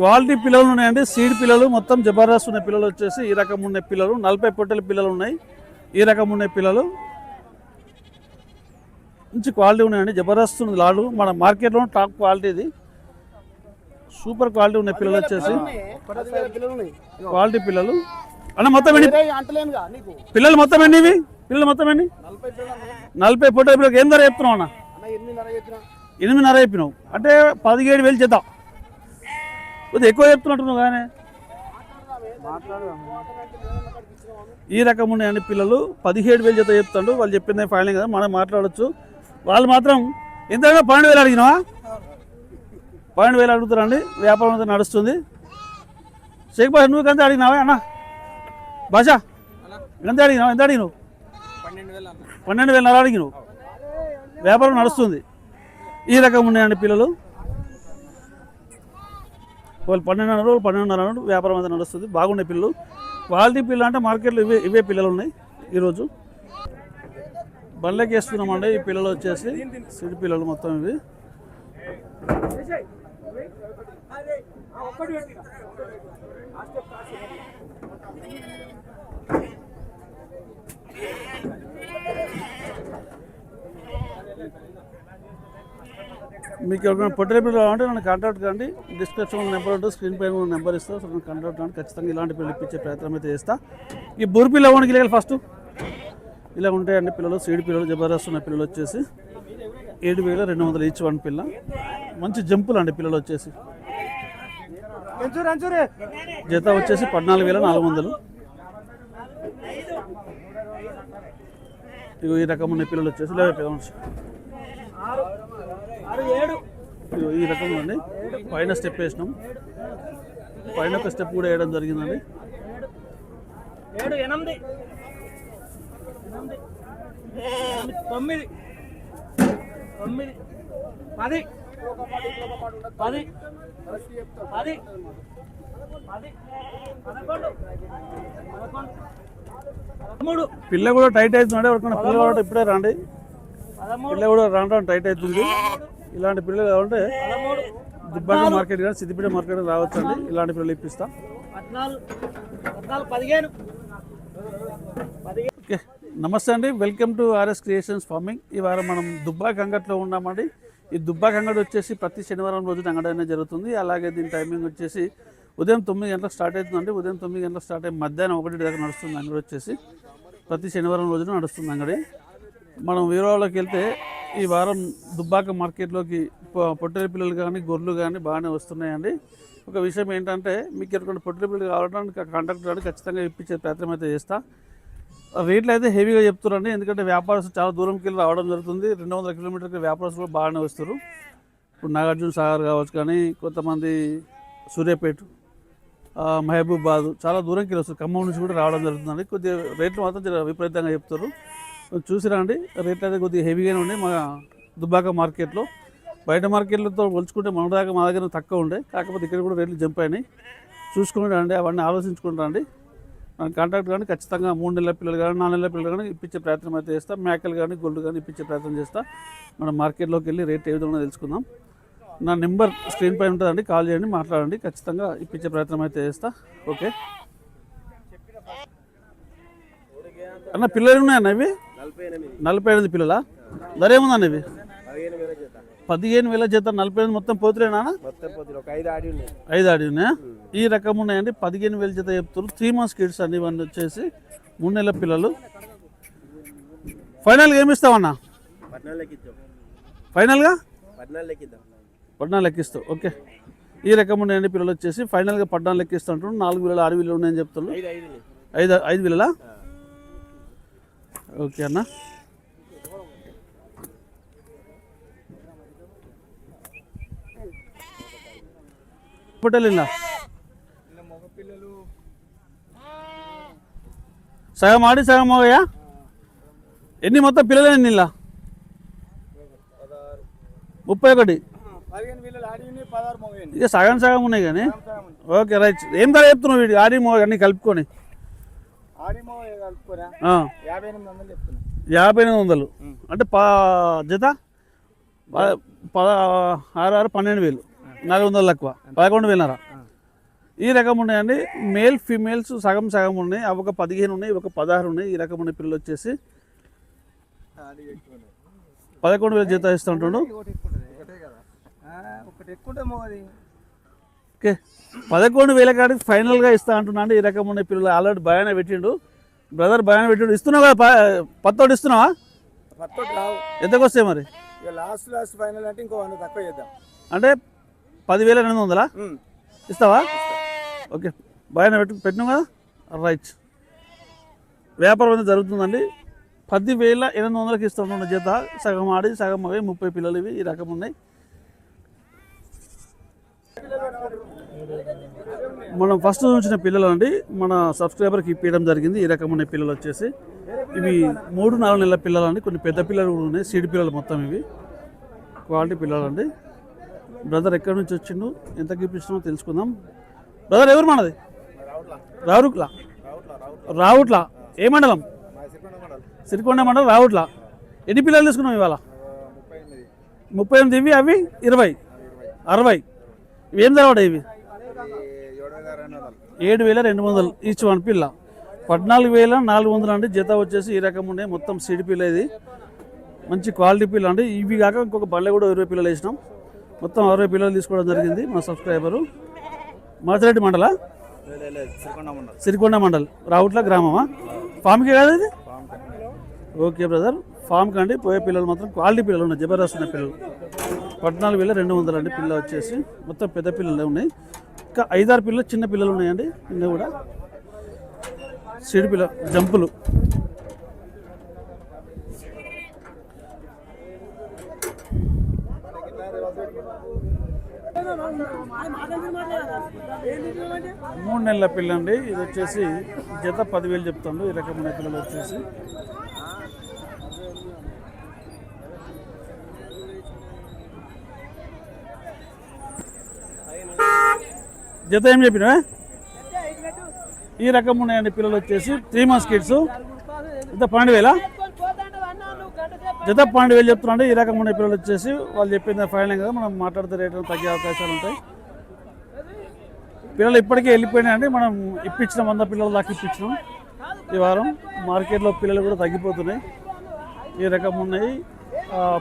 Quality పిల్లలు ఉన్నాయండి. Seed పిల్లలు మొత్తం జబర్దస్త్ ఉన్న పిల్లలు వచ్చేసి ఈ రకం ఉన్న పిల్లలు నలభై పొట్టెల పిల్లలు ఉన్నాయి. ఈ రకం ఉన్న పిల్లలు. మంచి క్వాలిటీ ఉన్నాయండి. జబర్దస్త్ ఉంది లాడు. మన మార్కెట్లో టాప్ క్వాలిటీ ఇది. సూపర్ క్వాలిటీ ఉన్న పిల్లలు వచ్చేసి. క్వాలిటీ పిల్లలు. అన్న మొత్తం ఎన్ని? పిల్లలు మొత్తం ఎన్ని ఇవి? పిల్లలు మొత్తం ఎన్ని? నలభై పొట్టెల పిల్లలకి ఏం ధర చెప్తున్నావు అన్న? ఎనిమిదిన్నర చెప్పినావు. అంటే పదిహేడు వేలు చేద్దాం. కొద్దిగా ఎక్కువ చెప్తున్నట్టున్నావు కానీ. ఈ రకం ఉన్నాయండి పిల్లలు. పదిహేడు వేలు జత చెప్తాడు. వాళ్ళు చెప్పిందే ఫైనల్ కదా మనం మాట్లాడొచ్చు. వాళ్ళు మాత్రం ఎంతైనా పన్నెండు వేలు అడిగినావా? పన్నెండు వేలు అడుగుతారండి. వ్యాపారం అంతా నడుస్తుంది. షేక్ బాషా నువ్వు ఎంత అడిగినావా? అన్న. బాషా ఎంత అడిగినావు? ఎంత అడిగినావు? పన్నెండు వేలు అడిగినావు. వ్యాపారం నడుస్తుంది. ఈ రకం ఉన్నాయండి పిల్లలు. వాళ్ళు పన్నెండున్నర రోజులు పన్నెండున్నర రోజులు వ్యాపారం అంతా నడుస్తుంది. బాగున్నాయి పిల్లలు. క్వాలిటీ పిల్లలు అంటే మార్కెట్లో ఇవే ఇవే పిల్లలు ఉన్నాయి ఈరోజు. బండ్లకి వేస్తున్నామండి. ఈ పిల్లలు వచ్చేసి సిడి పిల్లలు మొత్తం ఇవి. మీకు ఎవరికైనా పొట్టెల పిల్లలు కావాలంటే నన్ను కాంటాక్ట్ కండి. డిస్క్రిప్షన్ నెంబర్ ఉంటుంది స్క్రీన్ పైన నెంబర్ ఇస్తాను సో నన్ను కాంటాక్ట్ కానీ ఖచ్చితంగా ఇలాంటి పిల్లలు ఇప్పించే ప్రయత్నం అయితే చేస్తా. ఈ బురి పిల్ల ఇవ్వడానికి వెళ్ళాలి ఫస్ట్ ఇలా ఉంటాయండి పిల్లలు సీడి పిల్లలు జబర్దస్త్ ఉన్న పిల్లలు వచ్చేసి ఏడు వేల రెండు వందలు ఈచ్ వన్ పిల్ల. మంచి జంపులు అండి పిల్లలు వచ్చేసి. జత వచ్చేసి పద్నాలుగు వేల నాలుగు వందలు. ఈ రకం ఉన్న పిల్లలు వచ్చేసి లేదా పిల్లలు ఈ రకం అండి పైన స్టెప్ వేసినాం. పైన ఒక స్టెప్ కూడా వేయడం జరిగిందండి. ఏడు ఎనిమిది. తొమ్మిది. తొమ్మిది. పది. పది. పది. పిల్ల కూడా టైట్ అవుతుందండి ఎవరికైనా పిల్ల ఇప్పుడే రండి. పిల్ల కూడా రాను రాను టైట్ అవుతుంది. ఇలాంటి పిల్లలు కావాలంటే పదమూడు. దుబ్బాక మార్కెట్ కానీ సిద్దిపేట మార్కెట్ రావచ్చండి. ఇలాంటి పిల్లలు ఇప్పిస్తా. ఓకే. నమస్తే అండి. Welcome to RS creations farming. ఈ వారం మనం దుబ్బాక అంగట్లో ఉన్నామండి. ఈ దుబ్బాక అంగడి వచ్చేసి ప్రతి శనివారం రోజున అంగడి అనేది జరుగుతుంది. అలాగే దీని టైమింగ్ వచ్చేసి ఉదయం తొమ్మిది గంటలకు స్టార్ట్ అవుతుందండి. ఉదయం తొమ్మిది గంటలకు స్టార్ట్ అయ్యి మధ్యాహ్నం ఒకటి దాకా నడుస్తుంది అంగడి వచ్చేసి. ప్రతి శనివారం రోజున నడుస్తుంది అంగడి. మనం వీరవాళ్ళకి వెళ్తే ఈ వారం దుబ్బాక మార్కెట్లోకి పొట్టేరు పిల్లలు కానీ గొర్రెలు కానీ బాగానే వస్తున్నాయండి. ఒక విషయం ఏంటంటే మీకు ఎటువంటి పొట్టేరు పిల్లలు కావడానికి కాంటాక్ట్ కానీ ఖచ్చితంగా ఇప్పించే ప్రయత్నం అయితే చేస్తా. రేట్లు అయితే హెవీగా చెప్తున్నారండి. ఎందుకంటే వ్యాపారస్తులు చాలా దూరంకి వెళ్ళి రావడం జరుగుతుంది. రెండు వందల కిలోమీటర్కి వ్యాపారస్తులు కూడా బాగానే వస్తారు ఇప్పుడు నాగార్జున సాగర్ కావచ్చు కానీ కొంతమంది సూర్యాపేట మహబూబాద్ చాలా దూరంకి వెళ్ళి వస్తారు ఖమ్మం నుంచి కూడా రావడం జరుగుతుందండి. కొద్దిగా రేట్లు మాత్రం విపరీతంగా చెప్తారు చూసిరా అండి? రేట్లు అయితే కొద్దిగా హెవీగానే ఉన్నాయి మా దుబ్బాక మార్కెట్లో. బయట మార్కెట్లతో పోల్చుకుంటే మన దాకా మా దగ్గర తక్కువ ఉండే. కాకపోతే ఇక్కడ కూడా రేట్లు జంప్ అయినాయి. చూసుకుని రండి అవన్నీ ఆలోచించుకుని రండి. మనం కాంటాక్ట్ కానీ ఖచ్చితంగా మూడు నెలల పిల్లలు కానీ నాలుగు నెలల పిల్లలు కానీ ఇప్పించే ప్రయత్నం అయితే చేస్తాం. మేకలు కానీ గొల్లు కానీ ఇప్పించే ప్రయత్నం చేస్తా. మనం మార్కెట్లోకి వెళ్ళి రేట్ ఏ విధంగా తెలుసుకుందాం. నా నెంబర్ స్క్రీన్ పైన ఉంటుందండి కాల్ చేయండి మాట్లాడండి. ఖచ్చితంగా ఇప్పించే ప్రయత్నం అయితే చేస్తా. ఓకే. అన్న పిల్లలు ఉన్నాయన్న ఇవి? నలభై ఎనిమిది. పిల్లలా? ధర ఏముందన్న ఇవి? పదిహేను వేల వేల చేత నలభై ఎనిమిది మొత్తం పోతులేనా ఐదు ఆడి ఉన్నాయి. ఈ రకం ఉన్నాయండి పదిహేను వేల జత చెప్తారు త్రీ మంత్స్ కిడ్స్ అండి ఇవన్నీ వచ్చేసి మూడు నెలల పిల్లలు. ఫైనల్గా ఏమి ఇస్తామన్నా ఫైనల్గా పద్నాలుగు లెక్కిస్తావు ఓకే. ఈ రకం ఉన్నాయండి పిల్లలు వచ్చేసి ఫైనల్గా పద్నాలుగు లెక్కిస్తా అంటున్నారు. నాలుగు వేలు ఆరు వేలు ఉన్నాయని చెప్తున్నారు. ఐదు ఐదు ఉన్నాయి. ఓకే అన్న. పుట్టలేనా సగం ఆడి సగం మోగయా ఎన్ని మొత్తం పిల్లలు ఎన్ని ఇలా ముప్పై ఒకటి. ఇక సగం సగం ఉన్నాయి కానీ. Okay right. ఏం ధర చెప్తున్నావు వీడి ఆడి మోగ అన్ని కలుపుకొని ఆడి మో కలుపుకోరా ఆ, యాభై ఎనిమిది వందలు అంటే ప జత? ఆరు ఆరు పన్నెండు వేలు. నాలుగు వందలు తక్కువ పదకొండు వేలన్నర. ఈ రకం ఉన్నాయండి. మేల్ ఫీమేల్స్ సగం సగం ఉన్నాయి. అవి ఒక పదిహేను ఉన్నాయి ఒక పదహారు ఉన్నాయి. ఈ రకం ఉన్న పిల్లలు వచ్చేసి పదకొండు వేలు జీతం ఇస్తూ ఉంటుండు ఒకటే కదా ఒకటి ఎక్కువ మోది ఓకే. పదకొండు వేల కాడికి ఫైనల్గా ఇస్తా అంటున్నాను ఈ రకం ఉన్న పిల్లలు ఆల్రెడీ భయాన పెట్టిండు. బ్రదర్ భయాన పెట్టిండు. ఇస్తున్నావు కదా పత్తోటి ఇస్తున్నావా? ఎంతకు వస్తాయి మరి? లాస్ట్ లాస్ట్ ఫైనల్ అంటే ఇంకో వంద తక్కువ చేద్దాం. అంటే పదివేల ఎనిమిది వందలా. ఇస్తావా? ఓకే. భయాన పెట్టు పెట్టినావు కదా? రైట్ వ్యాపారం అనేది జరుగుతుందండి. పదివేల ఎనిమిది వందలకి ఇస్తున్న జత. సగం ఆడి సగం అవి ముప్పై పిల్లలు ఇవి ఈ రకం ఉన్నాయి. మనం ఫస్ట్ ఉంచిన పిల్లలు అండి మన సబ్స్క్రైబర్కి ఇప్పించడం జరిగింది. ఈ రకమైన పిల్లలు వచ్చేసి ఇవి మూడు నాలుగు నెలల పిల్లలు అండి కొన్ని పెద్ద పిల్లలు కూడా ఉన్నాయి సీడ్ పిల్లలు మొత్తం ఇవి. క్వాలిటీ పిల్లలు అండి బ్రదర్ ఎక్కడి నుంచి వచ్చిండు ఎంత ఇప్పించినామో తెలుసుకుందాం. బ్రదర్ ఎవరు మనది? రావుట్లా. రావుట్లా. ఏ మండలం? సిరికొండ మండలం రావుట్లా. ఎన్ని పిల్లలు తీసుకున్నాం ఇవాళ? ముప్పై ఎనిమిది. ఇవి అవి ఇరవై. అరవై. ఇవి ఏం తెలవడా ఇవి? ఏడు వేల రెండు వందలు ఈచ్ వన్ పిల్ల. పద్నాలుగు వేల నాలుగు వందలు అండి జత వచ్చేసి ఈ రకం ఉన్నాయి మొత్తం సీడ్ పిల్ల ఇది. మంచి క్వాలిటీ పిల్ల అండి ఇవి కాక ఇంకొక బళ్ళ కూడా ఇరవై పిల్లలు వేసినాం. మొత్తం అరవై పిల్లలు తీసుకోవడం జరిగింది మా సబ్స్క్రైబరు. మాతిరెడ్డి మండల? సిరికొండ మండల్. రావుట్ల గ్రామమా? ఫామ్కి కదా ఇది? Okay brother. ఫామ్ కండి పోయే పిల్లలు మాత్రం క్వాలిటీ పిల్లలు ఉన్నాయి జబర్దస్త్ ఉన్న పిల్లలు. పద్నాలుగు వేల రెండు వందలు అండి పిల్ల వచ్చేసి మొత్తం పెద్ద పిల్లలు ఉన్నాయి. ఇంకా ఐదారు పిల్లలు చిన్న పిల్లలు ఉన్నాయండి ఇంకా కూడా. సిడి పిల్ల జంపులు. మూడు నెలల పిల్ల అండి ఇది వచ్చేసి జత పదివేలు చెప్తాను ఈ రకమైన పిల్లలు వచ్చేసి. జత ఏం చెప్పినా ఈ రకం ఉన్నాయండి పిల్లలు వచ్చేసి. త్రీ మంత్స్ కిడ్స్ జత పన్నెండు వేలా జత పన్నెండు వేలు చెప్తున్నాండి ఈ రకం ఉన్న పిల్లలు వచ్చేసి వాళ్ళు చెప్పింది ఫైనల్ కదా. మనం మాట్లాడితే రేట్లు తగ్గే అవకాశాలు ఉంటాయి. పిల్లలు ఇప్పటికే వెళ్ళిపోయినాయండి. మనం ఇప్పించిన వంద పిల్లల దాకా ఇప్పించినాం. ఈ వారం మార్కెట్లో పిల్లలు కూడా తగ్గిపోతున్నాయి. ఈ రకం ఉన్నాయి.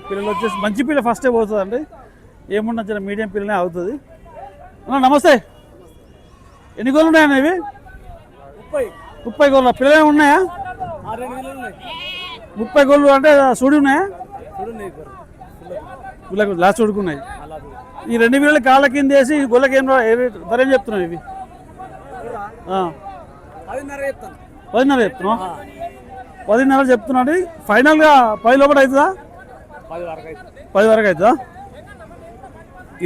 పిల్లలు వచ్చేసి మంచి పిల్ల ఫస్టే పోతుందండి. ఏమున్నా చిన్న మీడియం పిల్లనే అవుతుంది. అన్న నమస్తే. ఎన్ని గోళ్ళు ఉన్నాయన్న ఇవి? ముప్పై. ముప్పై గోళ్ళు. పిల్లలు ఉన్నాయా? ముప్పై గోళ్ళు అంటే సూడి ఉన్నాయా? వీళ్ళకి లాస్ట్ ఉడుకున్నాయి ఈ రెండు వేల కాళ్ళ కింద వేసి గొల్లకి ఏం ధర ఏం చెప్తున్నావు ఇవి? పదిన్నర చెప్తాను. పదిన్నర చెప్తున్నావు? పదిన్నర చెప్తున్నాడు. ఫైనల్గా పది లోపల అవుతుందా. పది వరకు అవుతుందా?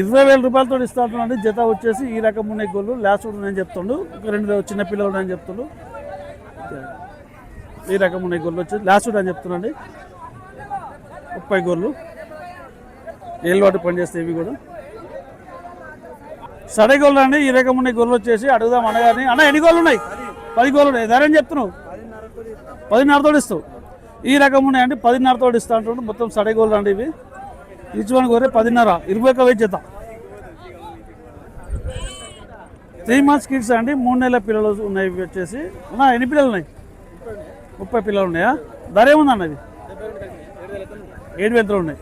ఇరవై వేల రూపాయలతో ఇస్తా అంటున్నాడు జత వచ్చేసి ఈ రకం ఉన్నాయి గోళ్ళు లాస్ట్ నేను చెప్తుండు. ఒక రెండు చిన్న పిల్లలు అని చెప్తుండు. ఈ రకం ఉన్నాయి గోళ్ళు వచ్చేసి. లాస్ట్ అని చెప్తున్నాండి. ముప్పై గోళ్ళు ఏళ్ళు వాటి పనిచేస్తాయి ఇవి కూడా. సడే గోళ్ళు అండి. ఈ రకం ఉన్నాయి గోళ్ళు వచ్చేసి. అడుగుదాం అనగానే అన్న ఎన్ని గోళ్ళు ఉన్నాయి? పది గోళ్ళు ఉన్నాయి. ధర ఏం చెప్తున్నావు? పదిన్నరతో ఇస్తావు. ఈ రకం ఉన్నాయండి. పదిన్నరతో ఇస్తా అంటుండు మొత్తం సడే గోళ్ళు అండి ఇవి. ఈచ్ వన్ గొర్రె పదిన్నర ఇరవై ఒక వెయ్యి జత. త్రీ మంత్స్ కిడ్స్ అండి మూడు నెలల పిల్లలు ఉన్నాయి వచ్చేసి. అన్నా ఎన్ని పిల్లలు ఉన్నాయి? ముప్పై పిల్లలు ఉన్నాయా? ధర ఏముందన్న ఇది? ఏడు వేలతో ఉన్నాయి.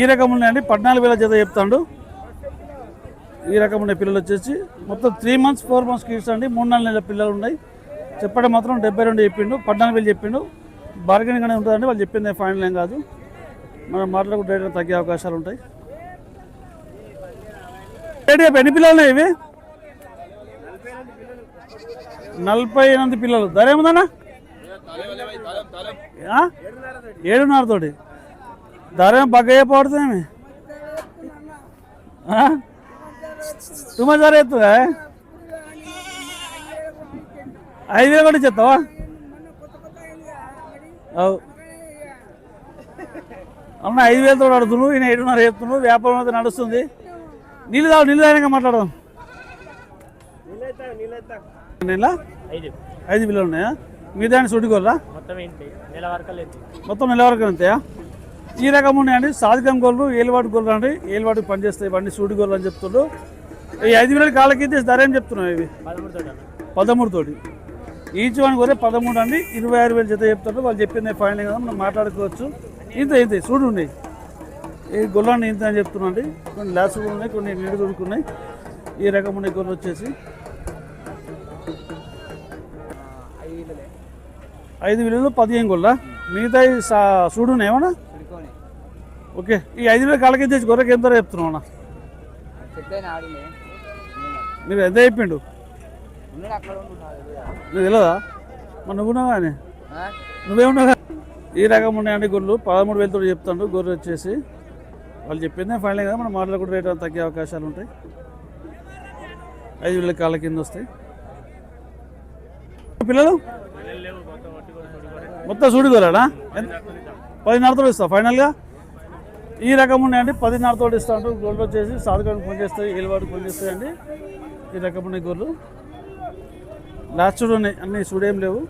ఈ రకం ఉన్నాయండి పద్నాలుగు వేల జత చెప్తాడు. ఈ రకం ఉన్న పిల్లలు వచ్చేసి. మొత్తం three months four months kids అండి మూడు నాలుగు నెలల పిల్లలు ఉన్నాయి. చెప్పడం మాత్రం డెబ్బై రెండు చెప్పిండు పద్నాలుగు వేలు చెప్పిండు. బార్గెనింగ్ అనేది ఉంటుందండి వాళ్ళు చెప్పింది ఫైనల్ ఏం కాదు. మనం మాట్లాడుకుంటే రేట్లు తగ్గే అవకాశాలు ఉంటాయి. రేటు ఎన్ని పిల్లలు ఉన్నాయి ఇవి? నలభై ఎనిమిది పిల్లలు. ధర ఏముందన్నా? ఏడున్నర తోటి. ధర ఏం బగ్గ పడుతుంది తుమ్మ ధర ఎత్తుందా? ఐదు వేలు కూడా చెప్తావా అవు. అన్న ఐదు వేలతో అడుగుతున్నావు ఈయన ఏడున్నర చెప్తున్నావు వ్యాపారం అయితే నడుస్తుంది. నీళ్ళు తాగు నీళ్ళు తాగినాక మాట్లాడదాం. ఐదు బిల్లు ఉన్నాయా? మీ దాన్ని చుట్టుకోరా మొత్తం నెల వరకు అంతయా? ఈ రకం ఉన్నాయండి. సాధికం గోళ్ళు ఏలువాటి గోళ్ళు అండి. ఏలువాటికి పనిచేస్తాయి. బండి సూటి గోళ్ళు అని చెప్తుండ్రు. ఈ ఐదు వేల కాళ్ళకి అయితే ధర ఏం చెప్తున్నావు ఇవి? పదమూడు తోటి. ఈచ్ వన్ కూడా పదమూడు అండి. ఇరవై ఆరు వేలు జత చెప్తారు వాళ్ళు చెప్పింది ఫైనల్ కదా. మనం మాట్లాడుకోవచ్చు. ఇంత ఇంత చూడు ఉన్నాయి ఈ గొల్లాన్ని ఇంత అని చెప్తున్నాండి కొన్ని లాస్ కూడా ఉన్నాయి కొన్ని నీడు దొరుకున్నాయి ఈ రకం ఉన్నాయి గొర్రెలు వచ్చేసి. ఐదు వేలు పదిహేను గొల్ల మిగతా చూడు ఏమన్నా? ఓకే. ఈ ఐదు వేల కాళ్ళకి తెచ్చి గొర్రెకి ఎంత చెప్తున్నావు అన్న? మీరు ఎంత చెప్పిండు? నీకు తెలియదా మరి నువ్వున్నావా అని? నువ్వేమున్నావు? ఈ రకం ఉన్నాయండి గొర్రెలు. పదమూడు వేలతో చెప్తాడు గొర్రె వచ్చేసి వాళ్ళు చెప్పిందే ఫైనల్ కదా మనం మాట్లాడుకుంటే రేట్ తగ్గే అవకాశాలు ఉంటాయి. ఐదు వేల కాళ్ళ కింద వస్తాయి. పిల్లలు? మొత్తం చూడుకోరాడా పదిన్నరతో ఇస్తా ఫైనల్గా? ఈ రకం ఉన్నాయండి. పదిన్నరతో అంటూ గొర్రెలు వచ్చేసి సాధకానికి పని చేస్తాయి ఏలువాడికి పని చేస్తాయండి. ఈ రకం ఉన్నాయి గొర్రెలు. లాస్ట్ చూడు ఉన్నాయి. చూడేం లేవు.